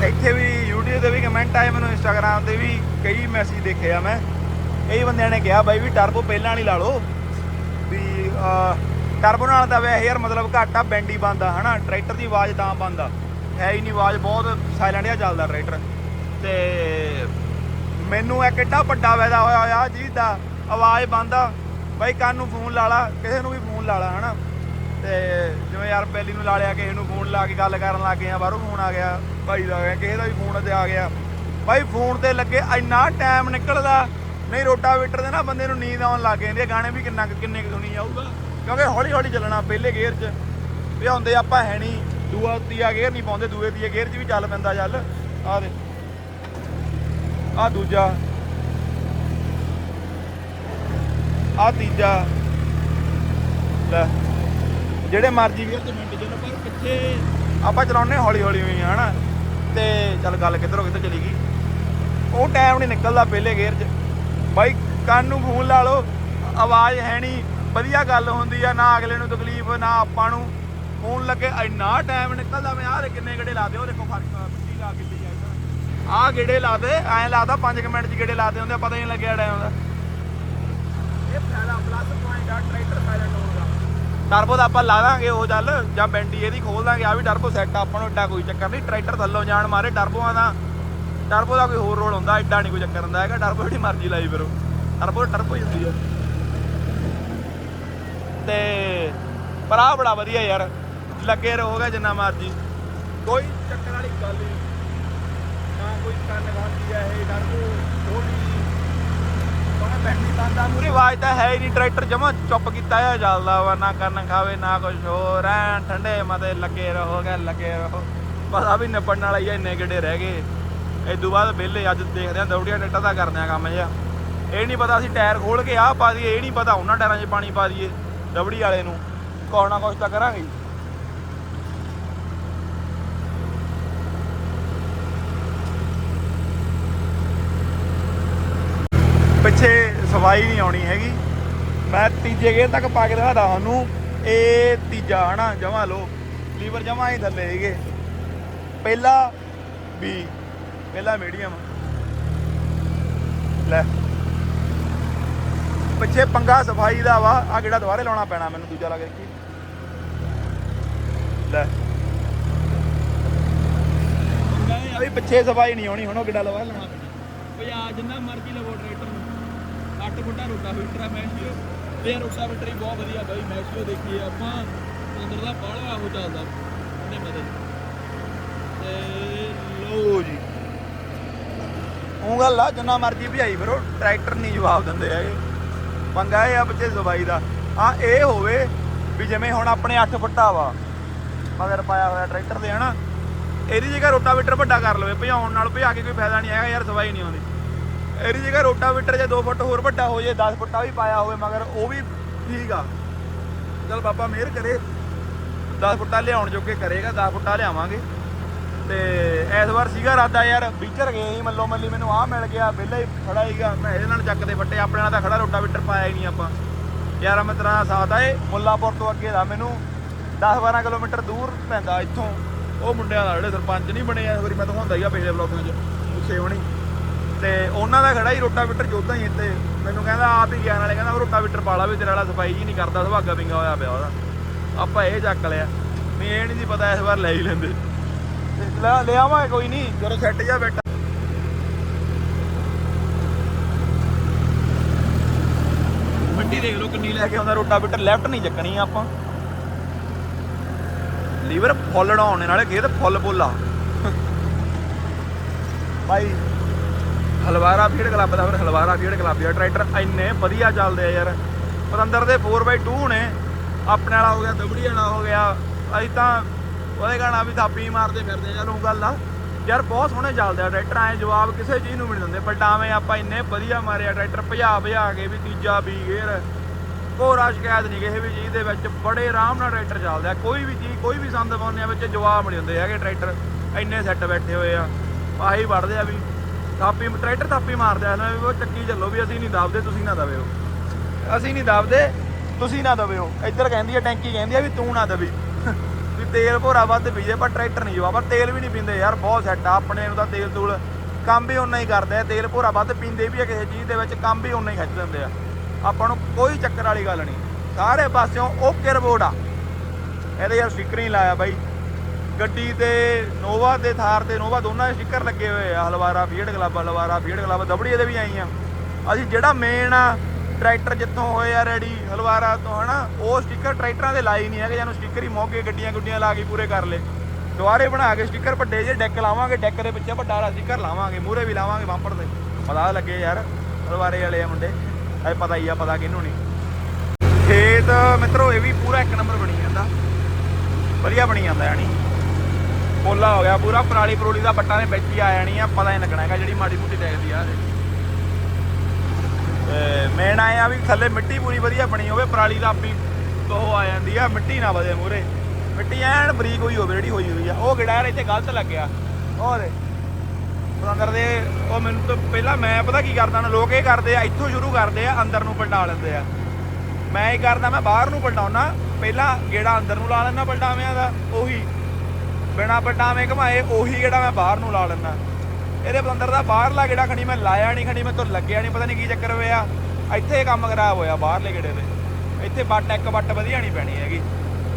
ਇੱਥੇ ਵੀ YouTube ਤੇ ਵੀ ਕਮੈਂਟ ਆਏ, ਮੈਨੂੰ Instagram ਤੇ ਵੀ ਕਈ ਮੈਸੇਜ ਦੇਖੇ ਆ ਮੈਂ। ਕਈ ਬੰਦਿਆਂ ਨੇ ਕਿਹਾ ਬਾਈ ਵੀ ਟਰਬੋ ਪਹਿਲਾਂ ਵਾਲੀ ਲਾ ਲਓ। ਵੀ ਟਰਬੋ ਨਾਲ ਤਾਂ ਵੈਸੇ ਯਾਰ ਮਤਲਬ ਘੱਟ ਆ ਬੈਂਡੀ ਬੰਦਾ ਹਨਾ? ਟਰੈਕਟਰ ਦੀ ਆਵਾਜ਼ ਤਾਂ ਬੰਦਾ ਹੈ ਹੀ ਨਹੀਂ ਆਵਾਜ਼, ਬਹੁਤ ਸਾਇਲੈਂਟ ਜਿਹਾ ਚੱਲਦਾ ਟਰੈਕਟਰ ਤੇ ਮੈਨੂੰ ਇੱਕ ਏਡਾ ਵੱਡਾ ਫਾਇਦਾ ਹੋਇਆ ਹੋਇਆ ਜੀ ਦਾ, ਆਵਾਜ਼ ਬੰਦ ਬਾਈ ਕੰਨ ਨੂੰ ਫੋਨ ਲਾ ਲਾ, ਕਿਸੇ ਨੂੰ ਵੀ ਫੋਨ ਲਾ ਲਾ, ਹਨਾ? ਤੇ ਜਿਵੇਂ ਯਾਰ ਬੈਲੀ ਨੂੰ ਲਾ ਲਿਆ, ਕਿਸੇ ਨੂੰ ਫੋਨ ਲਾ ਕੇ ਗੱਲ ਕਰਨ ਲੱਗ ਗਏ ਆ, ਬਾਹਰੋਂ ਫੋਨ ਆ ਗਿਆ, ਭਾਈ ਦਾ ਗਿਆ ਕਿਸੇ ਦਾ ਵੀ ਫੋਨ ਤੇ ਆ ਗਿਆ। ਬਾਈ ਫੋਨ ਤੇ ਲੱਗੇ, ਇੰਨਾ ਟਾਈਮ ਨਿਕਲਦਾ ਨਹੀਂ, ਰੋਟਾਵੇਟਰ ਦੇ ਨਾ ਬੰਦੇ ਨੂੰ ਨੀਂਦ ਆਉਣ ਲੱਗ ਜਾਂਦੀ ਹੈ। ਗਾਣੇ ਵੀ ਕਿੰਨਾ ਕੁ- ਕਿੰਨੇ ਕੁ ਸੁਣੀ ਜਾਊਗਾ। ਕਿਉਂਕਿ ਹੌਲੀ ਹੌਲੀ ਚੱਲਣਾ ਪਹਿਲੇ ਗੇਅਰ 'ਚ। ਵੀ ਹੁੰਦੇ ਆਪਾਂ ਹੈ ਨਹੀਂ, ਦੂਆ ਤੀਆ ਗੇਅਰ ਨਹੀਂ ਪਾਉਂਦੇ, ਦੂਏ ਤੀਏ ਗੇਅਰ 'ਚ ਵੀ ਚੱਲ ਪੈਂਦਾ ਚੱਲ। ਆ ਦੇ ਆ ਦੂਜਾ। ਆ ਤੀਜਾ। ਲੈ। ਜਿਹੜੇ ਮਰਜ਼ੀ ਵੀ ਤੇ ਮਿੰਟ ਜਦੋਂ ਪਰ ਪਿੱਛੇ ਆਪਾਂ ਚਲਾਉਨੇ ਹੌਲੀ ਹੌਲੀ ਹੋਈ ਹਨਾ? ਤੇ ਚੱਲ ਗੱਲ ਕਿੱਧਰੋਂ ਕਿੱਧਰ ਚਲੀ ਗਈ। ਉਹ ਟਾਈਮ ਨਹੀਂ ਨਿਕਲਦਾ ਪਹਿਲੇ ਗੇਅਰ 'ਚ। ਬਾਈ ਕੰਨ ਨੂੰ ਫੋਨ ਲਾ ਲਓ ਆਵਾਜ਼ ਹੈ ਨਹੀਂ ਵਧੀਆ ਗੱਲ ਹੁੰਦੀ ਆ ਨਾ ਅਗਲੇ ਨੂੰ ਤਕਲੀਫ ਨਾ ਆਪਾਂ ਨੂੰ। ਫੋਨ ਲੱਗੇ ਇੰਨਾ ਟਾਈਮ ਨਿਕਲਦਾ ਮੈਂ ਆਹ ਕਿੰਨੇ ਗੇੜੇ ਲਾਦੇ ਉਹ ਦੇਖੋ ਫ਼ਰਕ ਮਿੱਟੀ ਲਾ ਕਿੱਲੀ ਆ ਆਹ ਗੇੜੇ ਲਾਦੇ ਐਂ ਲਾਦਾ 5 ਮਿੰਟ 'ਚ ਗੇੜੇ ਲਾਦੇ ਹੁੰਦੇ ਪਤਾ ਹੀ ਨਹੀਂ ਲੱਗਿਆ ਟਾਈਮ ਦਾ। ਇਹ ਫਾਇਦਾ ਪਲੱਸ ਪੁਆਇੰਟ ਆ ਟਰੈਕਟਰ ਸਾਇਲੈਂਟ ਦਾ ਟਰਬੋ ਦਾ ਆਪਾਂ ਲਾ ਦਾਂਗੇ ਉਹ ਚੱਲ ਜਾਂ ਬੈਂਡੀ ਇਹਦੀ ਖੋਲ ਦਾਂਗੇ ਆ ਵੀ ਟਰਬੋ ਸੈੱਟ ਆਪਾਂ ਨੂੰ ਏਡਾ ਕੋਈ ਚੱਕਰ ਨਹੀਂ ਟਰੈਕਟਰ ਥੱਲੋਂ ਜਾਣ ਮਾਰੇ ਟਰਬੋਆਂ ਦਾ। ਟਰਬੋ ਦਾ ਕੋਈ ਹੋਰ ਰੋਲ ਹੁੰਦਾ ਏਡਾ ਨਹੀਂ ਕੋਈ ਚੱਕਰ ਹੁੰਦਾ ਹੈਗਾ? ਟਰਬੋ ਜਿਹੜੀ ਮਰਜ਼ੀ ਲਾਈ ਫਿਰੋ। ਟਰਬੋ ਟਰਬੋ ਹੀ ਹੁੰਦੀ ਆ। ਤੇ ਪਰ ਆ ਬੜਾ ਵਧੀਆ ਯਾਰ ਲੱਗੇ ਰਹੋਗਾ ਜਿੰਨਾ ਮਰਜ਼ੀ। ਕੋਈ ਚੱਕਰ ਵਾਲੀ ਗੱਲ ਨਹੀਂ ਨਾ ਕੋਈ ਕੰਨ ਗਾਂਦੀ ਆ ਇਹ ਟਰਬੋ ਥੋੜੀ ਕੋਣਾ ਬੈਠੀ ਬੰਦਾ। ਮੂਰੀ ਆਵਾਜ਼ ਤਾਂ ਹੈ ਹੀ ਨਹੀਂ ਟਰੈਕਟਰ ਜਮਾ ਚੁੱਪ ਕੀਤਾ ਆ ਚੱਲਦਾ ਵਾ ਨਾ ਕੰਨ ਖਾਵੇ ਨਾ ਕੁਝ ਹੋਰ। ਐਨ ਠੰਡੇ ਮਤੇ ਲੱਗੇ ਰਹੋਗੇ ਲੱਗੇ ਰਹੋ। ਪਤਾ ਵੀ ਨਿਪੜਨ ਵਾਲਾ ਹੀ ਆ, ਇੰਨੇ ਕਿੱਡੇ ਰਹਿ ਗਏ। ਤੋਂ ਬਾਅਦ ਵਿਹਲੇ ਅੱਜ ਦੇਖਦੇ ਆ ਦੌੜੀਆਂ ਟੱਟਾ ਦਾ ਕਰਦੇ ਆ ਕੰਮ ਜਿਹਾ। ਇਹ ਨਹੀਂ ਪਤਾ ਅਸੀਂ ਟਾਇਰ ਖੋਲ ਕੇ ਆਹ ਪਾ ਦਈਏ, ਇਹ ਨਹੀਂ ਪਤਾ ਉਹਨਾਂ ਟਾਇਰਾਂ 'ਚ ਪਾਣੀ ਪਾ ਦਈਏ ਦਬੜੀ ਵਾਲੇ ਨੂੰ। ਕੁਛ ਨਾ ਕੁਛ ਤਾਂ ਕਰਾਂਗੇ ਪਿੱਛੇ ਸਫ਼ਾਈ ਨਹੀਂ ਆਉਣੀ ਹੈਗੀ। ਮੈਂ ਤੀਜੇ ਗੇਅਰ ਤੱਕ ਪਾ ਕੇ ਦਿਖਾਦਾ ਤੁਹਾਨੂੰ। ਇਹ ਤੀਜਾ, ਹਨਾ, ਜਮਾ ਲੋ ਲੀਵਰ ਜਮਾ ਹੀ ਥੱਲੇ ਹੈਗੇ ਪਹਿਲਾ ਵੀ ਪਹਿਲਾ ਮੀਡੀਅਮ ਲੈ। ਪਿੱਛੇ ਪੰਗਾ ਸਫ਼ਾਈ ਦਾ ਵਾ ਆ ਕਿਹੜਾ ਦੁਬਾਰੇ ਲਾਉਣਾ ਪੈਣਾ ਮੈਨੂੰ ਦੂਜਾ ਲੱਗ ਦੇਖੀ ਲੈ। ਵੀ ਪਿੱਛੇ ਸਫ਼ਾਈ ਨਹੀਂ ਆਉਣੀ ਹੁਣ ਉਹ ਕਿੱਡਾ ਲਵਾ ਲਾਉਣਾ ਭਈ ਆ ਜਿੰਨਾ ਮਰਜ਼ੀ ਲਵੋ ਟਰੈਕਟਰ ਨੂੰ। 8 ਫੁੱਟਾ ਰੋਟਾ ਫਿਲਟਰ ਆ ਮੈਸ਼ੀਓ ਤੇ ਰੋਟਾ ਫਿਲਟਰ ਬਹੁਤ ਵਧੀਆ, ਬਾਈ ਮੈਸ਼ੀਓ ਦੇਖੀ ਆਪਾਂ ਅੰਦਰ ਦਾ ਬਾਹਲਾ ਹੋ ਚੱਲਦਾ ਉਹਨੇ ਮਦਦ। ਤੇ ਲੋ ਜੀ। ਉਹ ਗੱਲ ਆ, ਜਿੰਨਾ ਮਰਜ਼ੀ ਭਜਾਈ ਫਿਰੋ, ਟਰੈਕਟਰ ਨਹੀਂ ਜਵਾਬ ਦਿੰਦੇ ਹੈਗੇ। ਪੰਗਾ ਇਹ ਆ ਬੱਚੇ ਸਫ਼ਾਈ ਦਾ। ਆ ਇਹ ਹੋਵੇ ਵੀ ਜਿਵੇਂ ਹੁਣ ਆਪਣੇ 8 ਫੁੱਟਾ ਵਾ, ਮਗਰ ਪਾਇਆ ਹੋਇਆ ਟਰੈਕਟਰ ਦੇ, ਹਨਾ? ਇਹਦੀ ਜਗ੍ਹਾ ਰੋਟਾਵੇਟਰ ਵੱਡਾ ਕਰ ਲਵੇ, ਭਜਾਉਣ ਨਾਲ ਭਜਾ ਕੇ ਕੋਈ ਫਾਇਦਾ ਨਹੀਂ ਹੈਗਾ ਯਾਰ ਸਵਾਈ ਨਹੀਂ ਆਉਂਦੀ। ਇਹਦੀ ਜਗ੍ਹਾ ਰੋਟਾਵੇਟਰ ਜੇ 2 ਫੁੱਟ ਹੋਰ ਵੱਡਾ ਹੋ ਜੇ 10 ਫੁੱਟਾ ਵੀ ਪਾਇਆ ਹੋਵੇ, ਮਗਰ ਉਹ ਵੀ ਠੀਕ ਆ। ਚਲ ਬਾਬਾ ਮਿਹਰ ਕਰੇ 10 ਫੁੱਟਾ ਲਿਆਉਣ ਜੋਗੇ ਕਰੇਗਾ 10 ਫੁੱਟਾ ਲਿਆਵਾਂਗੇ। ਤੇ ਇਸ ਵਾਰ ਸੀਗਾ ਰਾਦਾ ਯਾਰ, ਵਿਚਰ ਗਏ ਸੀ ਮੱਲੋ ਮੱਲੀ, ਮੈਨੂੰ ਆਹ ਮਿਲ ਗਿਆ, ਵਿਹਲਾ ਹੀ ਖੜਾ ਹੀਗਾ ਮੈਂ ਇਹਦੇ ਨਾਲ ਚੱਕ ਦੇ ਫੱਟੇ ਆਪਣੇ ਨਾਲ ਤਾਂ ਖੜਾ ਰੋਟਾ ਰੋਟਾਵੇਟਰ ਪਾਇਆ ਹੀ ਨਹੀਂ ਆਪਾਂ। ਯਾਰ ਮੈਂ ਤੇਰਾ ਸਾਥ ਆਏ ਮੁੱਲਾਪੁਰ ਤੋਂ ਅੱਗੇ ਦਾ ਮੈਨੂੰ 10 12 ਕਿਲੋਮੀਟਰ ਦੂਰ ਪੈਂਦਾ ਇੱਥੋਂ। ਉਹ ਮੁੰਡਿਆਂ ਦਾ ਜਿਹੜੇ ਸਰਪੰਚ ਨਹੀਂ ਬਣੇ ਇਸ ਵਾਰੀ ਮੈਂ ਦਿਖਾਉਂਦਾ ਹੀਗਾ ਪਿਛਲੇ ਵਲੋਗਾਂ 'ਚ ਗੁੱਸੇ ਹੋਣੀ। ਤੇ ਉਹਨਾਂ ਦਾ ਖੜਾ ਹੀ ਰੋਟਾਵੇਟਰ ਜੋਦਾ ਹੀ ਇੱਥੇ। ਮੈਨੂੰ ਕਹਿੰਦਾ, ਆਪ ਹੀ ਗਿਆ ਨਾਲੇ ਕਹਿੰਦਾ ਰੋਟਾ ਰੋਟਾਵੇਟਰ ਪਾ ਲਾ ਵੀ ਤੇਰੇ ਵਾਲਾ ਸਫ਼ਾਈ ਜੀ ਨਹੀਂ ਕਰਦਾ ਸੁਭਾਗਾ ਵਿੰਗਾ ਹੋਇਆ ਪਿਆ ਉਹਦਾ। ਆਪਾਂ ਇਹ ਚੱਕ ਲਿਆ। ਇਹ ਨਹੀਂ ਸੀ ਪਤਾ ਇਸ ਵਾਰ ਲੈ ਹੀ ਲੈਂਦੇ। ਲੈ ਲੈ ਕੋਈ ਨਹੀਂ ਜਦੋਂ ਸੈੱਟ ਜਾ ਬੈਠਾ ਮਿੱਟੀ ਦੇਖ ਲਓ ਕਿੰਨੀ ਲੈ ਕੇ ਆਉਂਦਾ ਰੋਟਾਵੇਟਰ ਲੈਫਟ ਨਹੀਂ ਚੱਕਣੀ ਆਪਾਂ। ਲੀਵਰ ਫੁੱਲ ਡਾਉਣ ਨਾਲੇ ਖੇਤ ਫੁੱਲ ਭਾਈ ਹਲਵਾਰਾ ਫੀਡ ਕਲੱਬ ਦਾ ਫਿਰ ਹਲਵਾਰਾ ਫੀਡ ਕਲੱਬ ਦਾ ਟਰੈਕਟਰ ਇੰਨੇ ਵਧੀਆ ਚੱਲਦੇ ਆ ਯਾਰ। ਪਤੰਦਰ ਦੇ 4x2 ਨੇ। ਆਪਣੇ ਵਾਲਾ ਹੋ ਗਿਆ ਦਬੜੀ ਵਾਲਾ ਹੋ ਗਿਆ। ਅਸੀਂ ਤਾਂ ਉਹਦੇ ਗਾਣਾ ਵੀ ਥਾਪੀ ਮਾਰਦੇ ਫਿਰਦੇ ਆ ਉਹ ਗੱਲ ਆ। ਯਾਰ ਬਹੁਤ ਸੋਹਣੇ ਚੱਲਦੇ ਆ ਟਰੈਕਟਰ ਐ ਜਵਾਬ ਕਿਸੇ ਚੀਜ਼ ਨੂੰ ਵੀ ਨਹੀਂ ਦਿੰਦੇ ਪਲਟਾਵੇਂ ਆਪਾਂ ਇੰਨੇ ਵਧੀਆ ਮਾਰਿਆ ਟਰੈਕਟਰ ਭਜਾ ਭਜਾ ਕੇ ਵੀ ਤੀਜਾ ਵੀ ਗੇਅਰ ਕੋਰਾ ਸ਼ਿਕਾਇਤ ਨਹੀਂ ਕਿਸੇ ਵੀ ਚੀਜ਼ ਦੇ ਵਿੱਚ, ਬੜੇ ਆਰਾਮ ਨਾਲ ਟਰੈਕਟਰ ਚੱਲਦਾ ਕੋਈ ਵੀ ਚੀਜ਼, ਕੋਈ ਵੀ ਸੰਦ ਪਾਉਂਦੇ ਆ, ਵਿੱਚ ਜਵਾਬ ਨਹੀਂ ਹੁੰਦੇ ਹੈਗੇ ਟਰੈਕਟਰ ਇੰਨੇ ਸੈੱਟ ਬੈਠੇ ਹੋਏ ਆ, ਆਹੀ ਵੜਦੇ ਆ ਵੀ, ਥਾਪੀ ਟਰੈਕਟਰ ਥਾਪੀ ਮਾਰਦੇ ਆ ਨਾ ਵੀ ਉਹ ਚੱਕੀ ਚੱਲੋ ਵੀ ਅਸੀਂ ਨਹੀਂ ਦਬਦੇ, ਤੁਸੀਂ ਨਾ ਦਬਿਓ। ਅਸੀਂ ਨਹੀਂ ਦਬਦੇ, ਤੁਸੀਂ ਨਾ ਦਬਿਓ, ਇੱਧਰ ਕਹਿੰਦੀ ਆ, ਟੈਂਕੀ ਕਹਿੰਦੀ ਆ ਵੀ ਤੂੰ ਨਾ ਦਬੀ। ਤੇਲ ਭੋਰਾ ਵੱਧ ਪੀਏ ਪਰ ਟਰੈਕਟਰ ਨਹੀਂ ਜਵਾ ਪਰ ਤੇਲ ਵੀ ਨਹੀਂ ਪੀਂਦੇ ਯਾਰ, ਬਹੁਤ ਸੈੱਟ ਆ, ਆਪਣੇ ਨੂੰ ਤਾਂ ਤੇਲ ਤੂਲ ਕੰਮ ਵੀ ਓਨਾ ਹੀ ਕਰਦੇ ਆ। ਤੇਲ ਭੋਰਾ ਵੱਧ ਪੀਂਦੇ ਵੀ ਆ ਕਿਸੇ ਚੀਜ਼ ਦੇ ਵਿੱਚ, ਕੰਮ ਵੀ ਓਨਾ ਹੀ ਖਿੱਚ ਦਿੰਦੇ ਆ। ਆਪਾਂ ਨੂੰ ਕੋਈ ਚੱਕਰ ਵਾਲੀ ਗੱਲ ਨਹੀਂ। ਸਾਰੇ ਪਾਸਿਓਂ ਓਕੇ ਰਿਪੋਰਟ ਆ। ਇਹਦੇ ਯਾਰ ਸਟicker ਹੀ ਲਾਇਆ ਬਾਈ। ਗੱਡੀ ਤੇ ਨੋਵਾ ਤੇ ਥਾਰ ਤੇ ਨੋਵਾ ਦੋਨਾਂ ਦੇ ਸਟicker ਲੱਗੇ ਹੋਏ ਆ। Halwara feed club Halwara feed club ਦਬੜੀ ਇਹਦੇ ਵੀ ਆਈ ਆ ਅਸੀਂ ਜਿਹੜਾ ਮੇਨ ਆ ਟਰੈਕਟਰ ਜਿੱਥੋਂ ਹੋਏ ਆ ਰੈਡੀ, ਹਲਵਾਰਾ ਤੋਂ, ਹਨਾ? ਉਹ ਸਟicker ਟਰੈਕਟਰਾਂ ਦੇ ਲਾਈ ਨਹੀਂ ਹੈਗੇ ਜਾਨੂੰ ਸਟicker ਹੀ ਮੋਗੇ ਗੱਡੀਆਂ ਗੁੱਡੀਆਂ ਲਾ ਕੇ ਪੂਰੇ ਕਰ ਲਏ। ਦੁਬਾਰੇ ਬਣਾ ਕੇ ਸਟicker ਵੱਡੇ ਜੇ ਡੈਕ ਲਾਵਾਂਗੇ, ਡੈਕ ਦੇ ਪਿੱਛੇ ਵੱਡਾ ਵਾਲਾ ਸਟicker ਲਾਵਾਂਗੇ ਮੂਰੇ ਵੀ ਲਾਵਾਂਗੇ ਬੰਪਰ ਤੇ ਪਤਾ ਲੱਗੇ ਯਾਰ, ਹਲਵਾਰੇ ਵਾਲੇ ਆ ਮੁੰਡੇ। ਐ ਪਤਾ ਹੀ ਆ, ਪਤਾ ਕਿਹਨੂੰ ਨਹੀਂ। ਖੇਤ ਮਿੱਤਰੋ, ਇਹ ਵੀ ਪੂਰਾ ਇੱਕ ਨੰਬਰ ਬਣੀ ਜਾਂਦਾ। ਵਧੀਆ ਬਣੀ ਜਾਂਦਾ, ਯਾਨੀ। ਪੋਲਾ ਹੋ ਗਿਆ ਪੂਰਾ ਪਰਾਲੀ ਪਰੋਲੀ ਦਾ ਬੱਟਾਂ ਦੇ ਵਿੱਚ ਹੀ ਆ ਜਾਣੀ ਆ, ਪਤਾ ਹੀ ਲੱਗਣਾ ਹੈਗਾ, ਜਿਹੜੀ ਮਾੜੀ ਮੋਟੀ ਟੈਕਦੀ ਆ ਤੇ ਮੇਨ ਆ ਵੀ ਥੱਲੇ ਮਿੱਟੀ ਪੂਰੀ ਵਧੀਆ ਬਣੀ ਹੋਵੇ, ਪਰਾਲੀ ਦਾ ਆਪੀ ਉਹ ਆ ਜਾਂਦੀ ਆ, ਮਿੱਟੀ ਨਾ ਵਧੇ ਮੂਰੇ ਮਿੱਟੀ ਐਨ ਬਰੀਕ ਹੋਈ ਹੋਵੇ ਜਿਹੜੀ ਹੋਈ ਹੋਈ ਆ। ਉਹ ਗਿੜਾ ਇੱਥੇ ਗਲਤ ਲੱਗਿਆ। ਉਹ ਦੇ ਅੰਦਰ ਦੇ ਉਹ ਮੈਨੂੰ ਤਾਂ ਪਹਿਲਾਂ ਮੈਂ ਪਤਾ ਕੀ ਕਰਦਾ ਨਾ, ਲੋਕ ਇਹ ਕਰਦੇ ਆ, ਇੱਥੋਂ ਸ਼ੁਰੂ ਕਰਦੇ ਆ, ਅੰਦਰ ਨੂੰ ਪਲਟਾ ਲੈਂਦੇ ਆ। ਮੈਂ ਇਹ ਕਰਦਾ, ਮੈਂ ਬਾਹਰ ਨੂੰ ਪਲਟਾਉਣਾ ਪਹਿਲਾਂ ਗੇੜਾ ਅੰਦਰ ਨੂੰ ਲਾ ਲੈਣਾ ਪਲਟਾਵਿਆਂ ਦਾ, ਉਹੀ। ਬਿਨਾ ਪਲਟਾਵੇਂ ਘਮਾਏ, ਉਹੀ ਗੇੜਾ ਮੈਂ ਬਾਹਰ ਨੂੰ ਲਾ ਲੈਣਾ ਇਹਦੇ ਬੰਦਰ ਦਾ ਬਾਹਰਲਾ ਗੇੜਾ ਖਣੀ ਮੈਂ ਲਾਇਆ ਨਹੀਂ, ਖਣੀ ਮੈਂ ਤੋਂ ਲੱਗਿਆ ਨਹੀਂ, ਪਤਾ ਨਹੀਂ ਕੀ ਚੱਕਰ ਹੋਇਆ। ਇੱਥੇ ਕੰਮ ਖਰਾਬ ਹੋਇਆ, ਬਾਹਰਲੇ ਗੇੜੇ ਦੇ ਇੱਥੇ ਬੱਟ ਇੱਕ ਬੱਟ ਵਧੀਆ ਨਹੀਂ ਪੈਣੀ ਹੈਗੀ।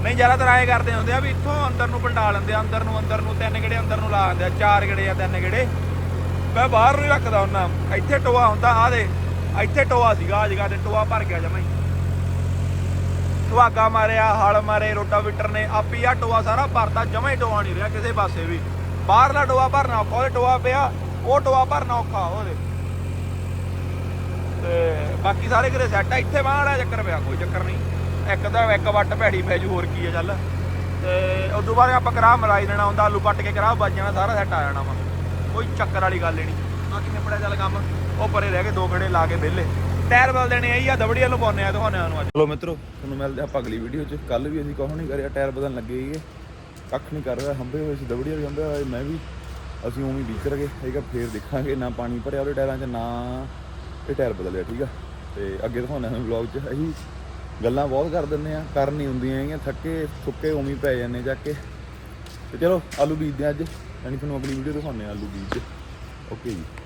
ਨਹੀਂ, ਜ਼ਿਆਦਾਤਰ ਆਏ ਕਰਦੇ ਹੁੰਦੇ ਆ ਵੀ ਇੱਥੋਂ ਅੰਦਰ ਨੂੰ ਪਲਟਾ ਲੈਂਦੇ ਆ, ਅੰਦਰ ਨੂੰ ਅੰਦਰ ਨੂੰ, ਤਿੰਨ ਗੇੜੇ ਅੰਦਰ ਨੂੰ ਲਾ ਦਿੰਦੇ ਆ, ਚਾਰ ਗੇੜੇ ਆ, ਤਿੰਨ ਗੇੜੇ। ਮੈਂ ਬਾਹਰ ਨੂੰ ਰੱਖਦਾ ਹੁੰਦਾ, ਇੱਥੇ ਟੋਆ ਹੁੰਦਾ ਆ ਦੇ ਇੱਥੇ ਟੋਆ ਸੀਗਾ ਆ ਜਗ੍ਹਾ ਤੇ ਟੋਆ ਭਰ ਗਿਆ ਜਮਾਂ ਹੀ। ਸੁਹਾਗਾ ਮਾਰਿਆ ਹਲ ਮਾਰੇ, ਰੋਟਾਵੀਟਰ ਨੇ, ਆਪੀ ਆ ਟੋਆ ਸਾਰਾ ਭਰਤਾ, ਜਮਾਂ ਹੀ ਟੋਆ ਨਹੀਂ ਰਿਹਾ ਕਿਸੇ ਪਾਸੇ ਵੀ। ਬਾਹਰਲਾ ਟੋਆ ਭਰਨਾ ਔਖਾ, ਉਹਦੇ ਟੋਆ ਪਿਆ, ਉਹ ਟੋਆ ਭਰਨਾ ਔਖਾ ਉਹਦੇ ਤੇ ਬਾਕੀ ਸਾਰੇ ਘਰੇ ਸੈੱਟ ਆ। ਇੱਥੇ ਬਾਹਰ ਵਾਲਾ ਚੱਕਰ ਪਿਆ, ਕੋਈ ਚੱਕਰ ਨਹੀਂ। ਇੱਕ ਤਾਂ ਇੱਕ ਵੱਟ ਭੈੜੀ ਪੈ ਜੂ, ਹੋਰ ਕੀ ਆ ਚੱਲ। ਤੇ ਉਸ ਤੋਂ ਬਾਅਦ ਆਪਾਂ ਕਰਾਹ ਮਲਾਈ ਦੇਣਾ ਹੁੰਦਾ, ਆਲੂ ਕੱਟ ਕੇ ਕਰਾਹ ਵੱਜ ਜਾਣਾ, ਸਾਰਾ ਸੈੱਟ ਆ ਜਾਣਾ ਵਾ। ਕੋਈ ਚੱਕਰ ਵਾਲੀ ਗੱਲ ਹੀ ਨਹੀਂ। ਬਾਕੀ ਨਿਪੜਿਆ ਚੱਲ ਕੰਮ? ਉਹ ਪਰੇ ਰਹਿ ਕੇ ਦੋ ਘੜੇ ਲਾ ਕੇ ਵਿਹਲੇ। ਟਾਇਰ ਬਦਲ ਦੇਣੇ ਆਈ ਆ ਦਬੜੀ ਵਾਲੋਂ ਪਾਉਣੇ ਆ ਦਿਖਾਉਣੇ ਨੂੰ ਅੱਜ। ਚਲੋ ਮਿੱਤਰੋ, ਤੁਹਾਨੂੰ ਮਿਲਦੇ ਆਪਾਂ ਅਗਲੀ ਵੀਡੀਓ 'ਚ। ਕੱਲ ਵੀ ਅਸੀਂ ਕੁਛ ਨਹੀਂ ਕਰਿਆ, ਟਾਇਰ ਬਦਲਣ ਲੱਗੇ ਸੀਗੇ ਕੱਖ ਨਹੀਂ ਕਰ ਰਿਹਾ, ਹੰਬੇ ਹੋਏ ਸੀ ਦਬੜੀ ਵਾਲੇ ਹੰਬੇ ਹੋਏ, ਮੈਂ ਵੀ। ਅਸੀਂ ਉਵੇਂ ਵਿਚਰ ਗਏ। ਠੀਕ ਆ ਫੇਰ ਦੇਖਾਂਗੇ, ਨਾ ਪਾਣੀ ਭਰਿਆ ਉਹਦੇ ਟਾਇਰਾਂ 'ਚ, ਨਾ ਇਹ ਟਾਇਰ ਬਦਲਿਆ ਠੀਕ ਆ? ਤੇ ਅੱਗੇ ਦਿਖਾਉਣਾ ਹੈ ਵਲੌਗ 'ਚ। ਅਸੀਂ ਗੱਲਾਂ ਬਹੁਤ ਕਰ ਦਿੰਦੇ ਆ ਕਰ ਨਹੀਂ ਹੁੰਦੀਆਂ ਹੈਗੀਆਂ, ਥੱਕੇ ਸੁੱਕੇ ਉਵੇਂ ਪੈ ਜਾਂਦੇ ਜਾ ਕੇ। ਤੇ ਚਲੋ, ਆਲੂ ਬੀਜਦੇ ਆ ਅੱਜ। ਯਾਨੀ ਤੁਹਾਨੂੰ ਆਪਣੀ ਵੀਡੀਓ ਦਿਖਾਉਂਦੇ ਆ ਆਲੂ ਬੀਜ। ਓਕੇ ਜੀ।